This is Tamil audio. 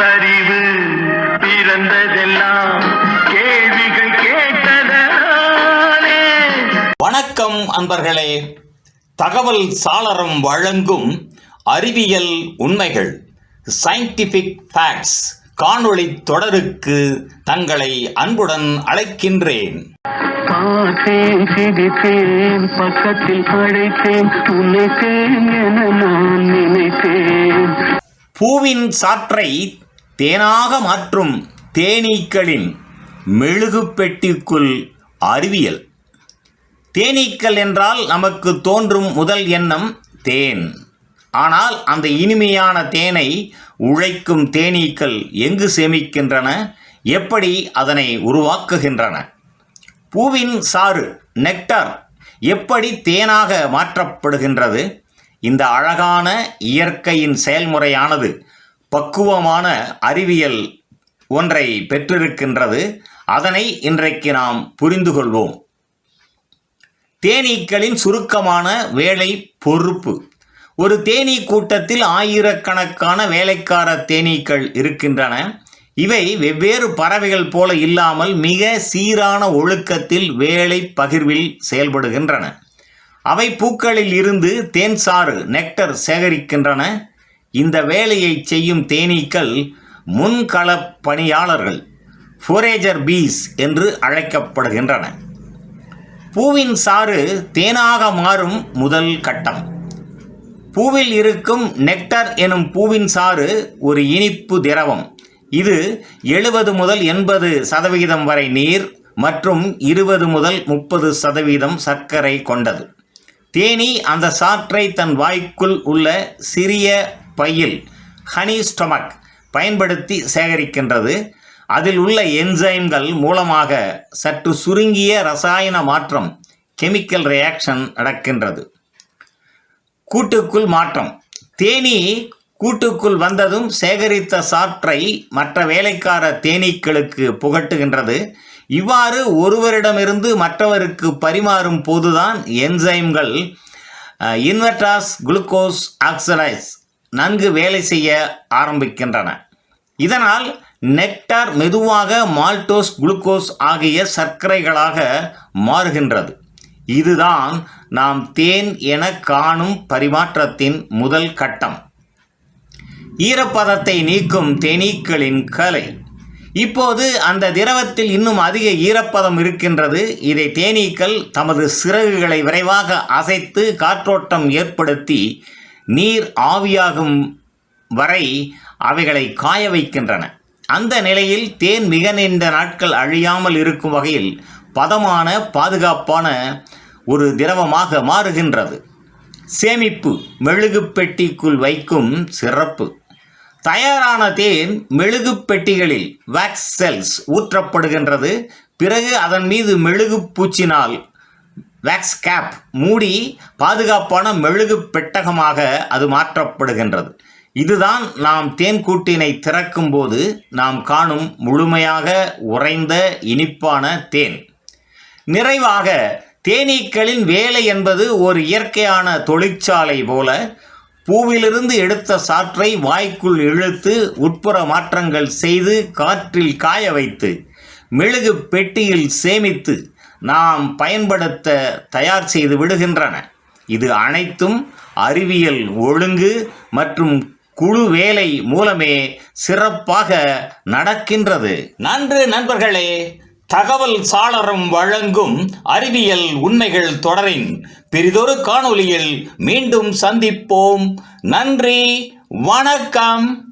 பகுத்தறிவு பிறந்ததெல்லாம் கேள்விகள் கேட்டதனாலே வணக்கம் அன்பர்களே. தகவல் சாளரம் வழங்கும் அறிவியல் உண்மைகள் சயின்டிபிக் ஃபேக்ட்ஸ் காணொளி தொடருக்கு தங்களை அன்புடன் அழைக்கின்றேன். பார்த்தேன் சிரித்தேன் பக்கத்தில் அழைத்தேன் உன்னைத்தேன் என நான் நினைத்தேன். பூவின் சாற்றை தேனாக மாற்றும் தேனீக்களின் மெழுகு பெட்டிக்குள் அறிவியல். தேனீக்கள் என்றால் நமக்கு தோன்றும் முதல் எண்ணம் தேன். ஆனால் அந்த இனிமையான தேனை உழைக்கும் தேனீக்கள் எங்கு சேமிக்கின்றன? எப்படி அதனை உருவாக்குகின்றன? பூவின் சாறு நெக்டார் எப்படி தேனாக மாற்றப்படுகின்றது? இந்த அழகான இயற்கையின் செயல்முறையானது பக்குவமான அறிவியல் ஒன்றை பெற்றிருக்கின்றது. அதனை இன்றைக்கு நாம் புரிந்து கொள்வோம். தேனீக்களின் சுருக்கமான வேலை பொறுப்பு. ஒரு தேனீ கூட்டத்தில் ஆயிரக்கணக்கான வேலைக்கார தேனீக்கள் இருக்கின்றன. இவை வெவ்வேறு பறவைகள் போல இல்லாமல் மிக சீரான ஒழுக்கத்தில் வேலை பகிர்வில் செயல்படுகின்றன. அவை பூக்களில் இருந்து தேன்சாறு நெக்டர் சேகரிக்கின்றன. இந்த வேலையை செய்யும் தேனீக்கள் முன்களப் பணியாளர்கள் ஃபோரேஜர் பீஸ் என்று அழைக்கப்படுகின்றன. பூவின் சாறு தேனாக மாறும் முதல் கட்டம். பூவில் இருக்கும் நெக்டர் எனும் பூவின் சாறு ஒரு இனிப்பு திரவம். இது எழுபது முதல் எண்பது சதவிகிதம் வரை நீர் மற்றும் இருபது முதல் முப்பது சதவீதம் சர்க்கரை கொண்டது. தேனீ அந்த சாற்றை தன் வாய்க்குள் உள்ள சிறிய பையில் ஹனி ஸ்டொமக் பயன்படுத்தி சேகரிக்கின்றது. அதில் உள்ள என்சைம்கள் மூலமாக சற்று சுருங்கிய ரசாயன மாற்றம் கெமிக்கல் ரியாக்ஷன் நடக்கின்றது. கூட்டுக்குள் மாற்றம். தேனீ கூட்டுக்குள் வந்ததும் சேகரித்த சாற்றை மற்ற வேலைக்கார தேனீக்களுக்கு புகட்டுகின்றது. இவ்வாறு ஒருவரிடமிருந்து மற்றவருக்கு பரிமாறும் போதுதான் என்சைம்கள் இன்வெர்டாஸ் குளுக்கோஸ் ஆக்சலைஸ் நன்கு வேலை செய்ய ஆரம்பிக்கின்றன. இதனால் நெக்டார் மெதுவாக மால்டோஸ் குளுக்கோஸ் ஆகிய சர்க்கரைகளாக மாறுகின்றது. இதுதான் நாம் தேன் என காணும் பரிமாற்றத்தின் முதல் கட்டம். ஈரப்பதத்தை நீக்கும் தேனீக்களின் கலை. இப்போது அந்த திரவத்தில் இன்னும் அதிக ஈரப்பதம் இருக்கின்றது. இதை தேனீக்கள் தமது சிறகுகளை விரைவாக அசைத்து காற்றோட்டம் ஏற்படுத்தி நீர் ஆவியாகும் வரை அவைகளை காய வைக்கின்றன. அந்த நிலையில் தேன் மிக நீண்ட நாட்கள் அழியாமல் இருக்கும் வகையில் பதமான பாதுகாப்பான ஒரு திரவமாக மாறுகின்றது. சேமிப்பு மெழுகு பெட்டிக்குள் வைக்கும் சிறப்பு. தயாரான தேன் மெழுகு பெட்டிகளில் வேக்ஸ் செல்ஸ் ஊற்றப்படுகின்றது. பிறகு அதன் மீது மெழுகு பூச்சினால் வேக்ஸ் கேப் மூடி பாதுகாப்பான மெழுகு பெட்டகமாக அது மாற்றப்படுகின்றது. இதுதான் நாம் தேன் கூட்டினை திறக்கும் போது நாம் காணும் முழுமையாக உறைந்த இனிப்பான தேன். நிறைவாக தேனீக்களின் வேலை என்பது ஒரு இயற்கையான தொழிற்சாலை போல பூவிலிருந்து எடுத்த சாற்றை வாய்க்குள் இழுத்து உட்புற மாற்றங்கள் செய்து காற்றில் காய வைத்து மெழுகு பெட்டியில் சேமித்து நாம் பயன்படுத்த தயார் செய்து விடுகின்றன. இது அனைத்தும் அறிவியல் ஒழுங்கு மற்றும் குழு வேலை மூலமே சிறப்பாக நடக்கின்றது. நன்று நண்பர்களே தகவல் சாளரம் வழங்கும் அறிவியல் உண்மைகள் தொடரின் பெரிதொரு காணொளியில் மீண்டும் சந்திப்போம். நன்றி வணக்கம்.